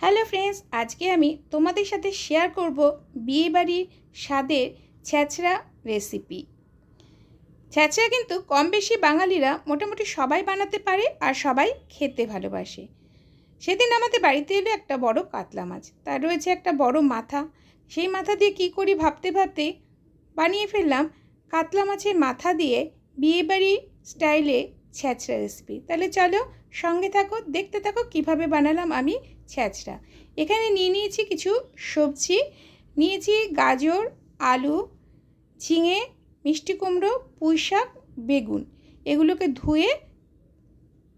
Hello friends, আজকে আমি তোমাদের সাথে শেয়ার করব বিয়েবাড়ির স্বাদের ছ্যাঁচড়া রেসিপি। ছ্যাঁচড়া কিন্তু কম বেশি বাঙালিরা মোটামুটি সবাই বানাতে পারে আর সবাই খেতে ভালোবাসে। সেদিন আমাদের বাড়িতে এলো একটা বড় কাতলা মাছ, তার রয়েছে একটা বড় মাথা। সেই মাথা দিয়ে কি করি ভাবতে ভাবতে বানিয়ে ফেললাম কাতলা মাছের মাথা দিয়ে বিয়েবাড়ি স্টাইলে ছ্যাঁচড়া রেসিপি। তাহলে চলো সঙ্গে থাকো, দেখতে থাকো কীভাবে বানালাম আমি ছ্যাঁচড়া এখানে নিয়ে নিয়েছি কিছু সবজি, নিয়েছি গাজর, আলু, ঝিঙে, মিষ্টি কুমড়ো, পুঁই শাক, বেগুন। এগুলোকে ধুয়ে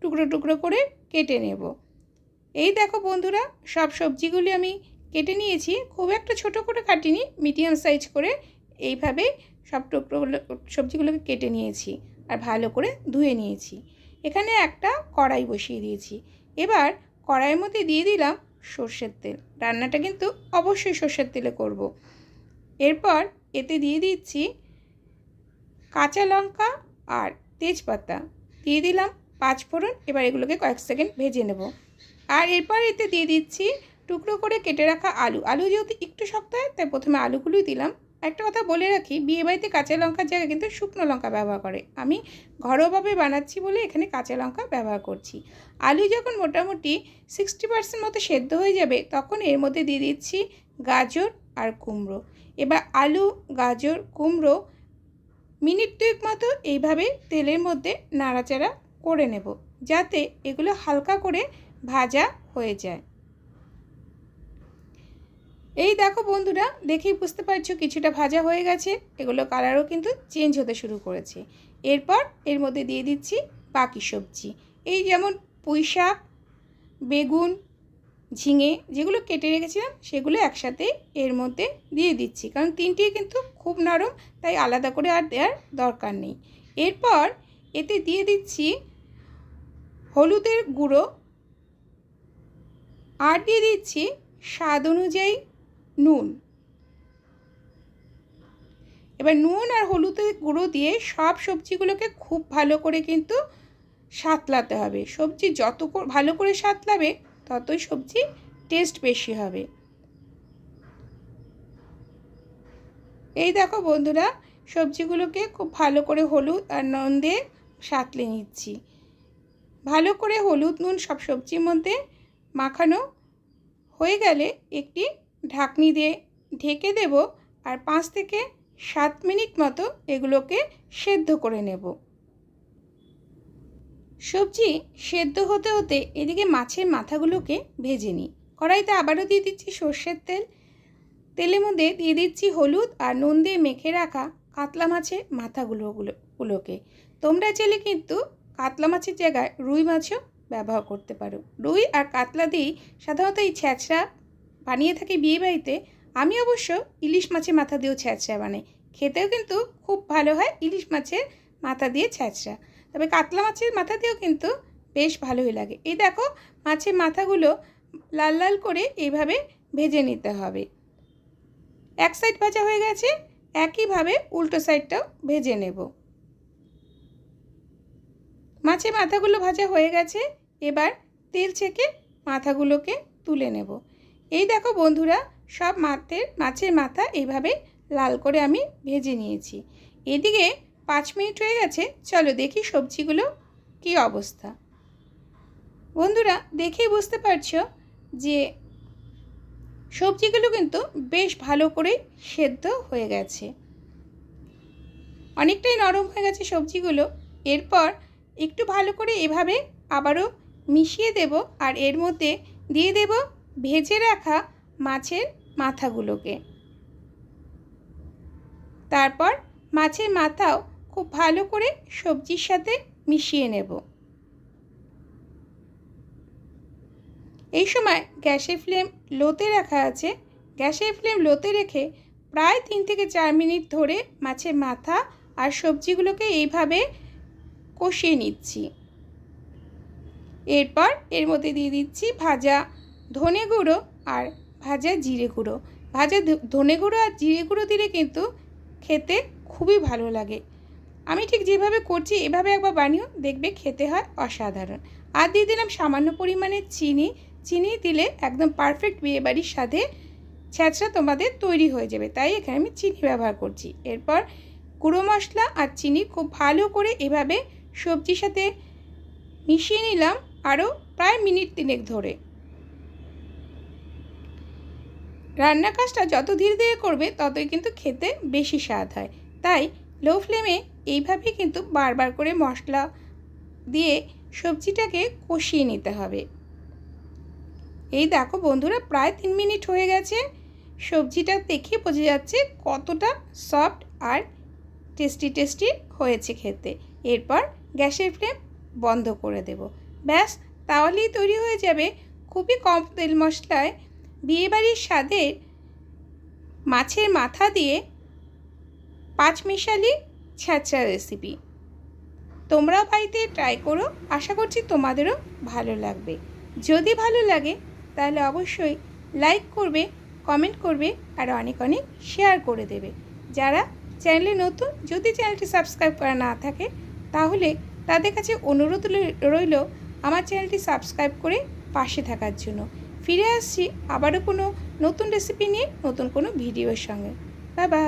টুকরো টুকরো করে কেটে নেব। এই দেখো বন্ধুরা, সব সবজিগুলি আমি কেটে নিয়েছি। খুব একটা ছোট করে কাটিনি, মিডিয়াম সাইজ করে এইভাবে সব টুকরোগুলো, সবজিগুলোকে কেটে নিয়েছি আর ভালো করে ধুয়ে নিয়েছি। এখানে একটা কড়াই বসিয়ে দিয়েছি। এবার কড়াইয়ের মধ্যে দিয়ে দিলাম সর্ষের তেল। রান্নাটা কিন্তু অবশ্যই সর্ষের তেলে করব। এরপর এতে দিয়ে দিচ্ছি কাঁচা লঙ্কা আর তেজপাতা। দিয়ে দিলাম পাঁচ ফোড়ন, এবার এগুলোকে কয়েক সেকেন্ড ভেজে নেব। আর এরপর এতে দিয়ে দিচ্ছি টুকরো করে কেটে রাখা আলু। আলু যেহেতু একটু শক্ত হয়, তাই প্রথমে আলুগুলোই দিলাম। একটা কথা বলে রাখি বিয়েবাড়িতে কাঁচা লঙ্কার জায়গায় কিন্তু শুকনো লঙ্কা ব্যবহার করে। আমি ঘরোয়াভাবে বানাচ্ছি বলে এখানে কাঁচা লঙ্কা ব্যবহার করছি। আলু যখন মোটামুটি সিক্সটি পার্সেন্ট মতো সেদ্ধ হয়ে যাবে, তখন এর মধ্যে দিয়ে দিচ্ছি গাজর আর কুমড়ো। এবার আলু, গাজর, কুমড়ো মিনিট দুয়েক মতো এইভাবে তেলের মধ্যে নাড়াচাড়া করে নেব, যাতে এগুলো হালকা করে ভাজা হয়ে যায়। এই দেখো বন্ধুরা, দেখেই বুঝতে পারছ কিছুটা ভাজা হয়ে গেছে। এগুলো কালারও কিন্তু চেঞ্জ হতে শুরু করেছে। এরপর এর মধ্যে দিয়ে দিচ্ছি বাকি সবজি। এই যেমন পুঁই শাক, বেগুন, ঝিঙে যেগুলো কেটে রেখেছিলাম, সেগুলো একসাথে এর মধ্যে দিয়ে দিচ্ছি। কারণ তিনটি কিন্তু খুব নরম, তাই আলাদা করে আর দেওয়ার দরকার নেই। এরপর এতে দিয়ে দিচ্ছি হলুদের গুঁড়ো। আর দিয়ে দিচ্ছি স্বাদ অনুযায়ী নুন। এবার নুন আর হলুদের গুঁড়ো দিয়ে সব সবজিগুলোকে খুব ভালো করে কিন্তু সাতলাতে হবে। সবজি যত ভালো করে সাতলাবে, ততই সবজি টেস্ট বেশি হবে। এই দেখো বন্ধুরা, সবজিগুলোকে খুব ভালো করে হলুদ আর নুন দিয়ে সাতলে নিচ্ছি। ভালো করে হলুদ নুন সব সবজির মধ্যে মাখানো হয়ে গেলে একটি ঢাকনি দিয়ে ঢেকে দেব আর পাঁচ থেকে সাত মিনিট মতো এগুলোকে সেদ্ধ করে নেব। সবজি সেদ্ধ হতে হতে এদিকে মাছের মাথাগুলোকে ভেজে নিই। কড়াইতে আবারও দিয়ে দিচ্ছি সর্ষের তেল। তেলের মধ্যে দিয়ে দিচ্ছি হলুদ আর নুন দিয়ে মেখে রাখা কাতলা মাছের মাথাগুলো গুলোকে। তোমরা চাইলে কিন্তু কাতলা মাছের জায়গায় রুই মাছও ব্যবহার করতে পারো। রুই আর কাতলা দিয়েই সাধারণত এই ছ্যাঁচড়া বানিয়ে থাকি বিয়েবাড়িতে আমি অবশ্য ইলিশ মাছের মাথা দিয়েও ছ্যাঁচড়া বানাই। খেতেও কিন্তু খুব ভালো হয় ইলিশ মাছের মাথা দিয়ে ছ্যাঁচড়া। তবে কাতলা মাছের মাথা দিয়েও কিন্তু বেশ ভালোই লাগে। এই দেখো, মাছের মাথাগুলো লাল লাল করে এইভাবে ভেজে নিতে হবে। এক সাইড ভাজা হয়ে গেছে, একইভাবে উল্টো সাইডটাও ভেজে নেব। মাছের মাথাগুলো ভাজা হয়ে গেছে, এবার তেল ছেঁকে মাথাগুলোকে তুলে নেব। এই দেখো বন্ধুরা, সব মাছের মাছের মাথা এইভাবে লাল করে আমি ভেজে নিয়েছি। এদিকে পাঁচ মিনিট হয়ে গেছে, চলো দেখি সবজিগুলো কি অবস্থা। বন্ধুরা, দেখেই বুঝতে পারছ যে সবজিগুলো কিন্তু বেশ ভালো করে সেদ্ধ হয়ে গেছে। অনেকটাই নরম হয়ে গেছে সবজিগুলো। এরপর একটু ভালো করে এভাবে আবারও মিশিয়ে দেব আর এর মধ্যে দিয়ে দেব ভেজে রাখা মাছের মাথাগুলোকে। তারপর মাছের মাথাও খুব ভালো করে সবজির সাথে মিশিয়ে নেব। এই সময় গ্যাসের ফ্লেম লোতে রাখা আছে। গ্যাসের ফ্লেম লোতে রেখে প্রায় তিন থেকে চার মিনিট ধরে মাছের মাথা আর সবজিগুলোকে এইভাবে কষিয়ে নিচ্ছি। এরপর এর মধ্যে দিয়ে দিচ্ছি ভাজা ধনে গুঁড়ো আর ভাজা জিরে গুঁড়ো। ভাজা ধনে গুঁড়ো আর জিরে গুঁড়ো দিলে কিন্তু খেতে খুবই ভালো লাগে। আমি ঠিক যেভাবে করছি এভাবে একবার বানিয়েও দেখবে খেতে হয় অসাধারণ। আর দিয়ে দিলাম সামান্য পরিমাণে চিনি। চিনি দিলে একদম পারফেক্ট বিয়েবাড়ির স্বাদে ছ্যাঁচড়া তোমাদের তৈরি হয়ে যাবে। তাই এখানে আমি চিনি ব্যবহার করছি। এরপর গুঁড়ো মশলা আর চিনি খুব ভালো করে এভাবে সবজির সাথে মিশিয়ে নিলাম আরও প্রায় মিনিট তিনেক ধরে। রান্না কাজটা যত ধীরে ধীরে করবে, ততই কিন্তু খেতে বেশি স্বাদ হয়। তাই লো ফ্লেমে এইভাবেই কিন্তু বারবার করে মশলা দিয়ে সবজিটাকে কষিয়ে নিতে হবে। এই দেখো বন্ধুরা, প্রায় তিন মিনিট হয়ে গেছে। সবজিটা দেখে বোঝা যাচ্ছে কতটা সফট আর টেস্টি টেস্টি হয়েছে খেতে। এরপর গ্যাসের ফ্লেম বন্ধ করে দেব। ব্যাস, তাহলেই তৈরি হয়ে যাবে খুবই কম তেল মশলায় বিয়েবাড়ির স্বাদের মাছের মাথা দিয়ে পাঁচমিশালি ছ্যাঁচড়া রেসিপি তোমরাও বাড়িতে ট্রাই করো, আশা করছি তোমাদেরও ভালো লাগবে। যদি ভালো লাগে, তাহলে অবশ্যই লাইক করবে কমেন্ট করবে, আর অনেক অনেক শেয়ার করে দেবে। যারা চ্যানেলে নতুন, যদি চ্যানেলটি সাবস্ক্রাইব করা না থাকে, তাহলে তাদের কাছে অনুরোধ রইল আমার চ্যানেলটি সাবস্ক্রাইব করে পাশে থাকার জন্য। ফিরে আসছি আবারও কোনো নতুন রেসিপি নিয়ে নতুন কোনো ভিডিওর সঙ্গে। Bye bye